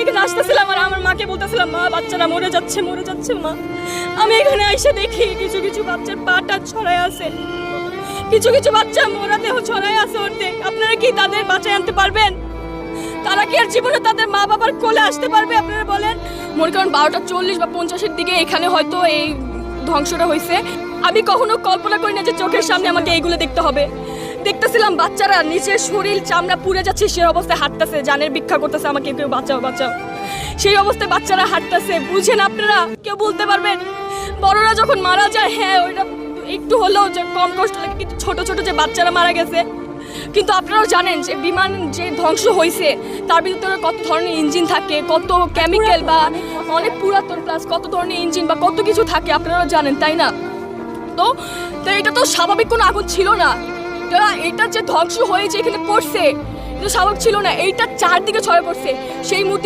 এখানে আসতেছিলাম আর আমার মাকে বলতেছিলাম, মা, বাচ্চারা মরে যাচ্ছে মরে যাচ্ছে, মা। আমি এখানে এসে দেখি কিছু কিছু বাচ্চার পাটা ছড়ায় আছে। কিছু কিছু বাচ্চা মোরা দেহ ছড়ায় আছে অর্ধেক আপনারা কি তাদের বাঁচায় আনতে পারবেন? তারা কি আর জীবনে তাদের মা বাবার কোলে আসতে পারবে, আপনারা বলেন? মনে করেন বারোটা চল্লিশ বা পঞ্চাশের দিকে এখানে হয়তো এই ধ্বংসটা হয়েছে আমি কখনো কল্পনা করি না যে চোখের সামনে আমাকে এইগুলো দেখতে হবে। দেখতেছিলাম বাচ্চারা, নিচের শরীর চামড়া পুড়ে যাচ্ছে সেই অবস্থায় হাঁটতেছে, জানের ভিক্ষা করতেছে আমাকে, কেউ বাঁচাও বাঁচাও। সেই অবস্থায় বাচ্চারা হাঁটতেছে, বুঝেন আপনারা, কেউ বলতে পারবেন? বড়রা যখন মারা যায় হ্যাঁ ওইটা একটু হলেও যে কম কষ্ট লাগে, কিন্তু ছোট ছোট যে বাচ্চারা মারা গেছে, কিন্তু আপনারাও জানেন যে বিমান যে ধ্বংস হয়েছে তার ভিতরে কত ধরনের ইঞ্জিন থাকে, কত কেমিক্যাল বা অনেক পুরাতন প্লাস কত ধরনের ইঞ্জিন বা কত কিছু থাকে, আপনারাও জানেন, তাই না? তো তো এটা তো স্বাভাবিক কোনো আগুন ছিল না। এটা এটা যে ধ্বংস হয়েছে এখানে পড়ছে, এটা স্বাভাবিক ছিল না, এইটা চারদিকে ছড়ে পড়ছে। সেই মূর্তি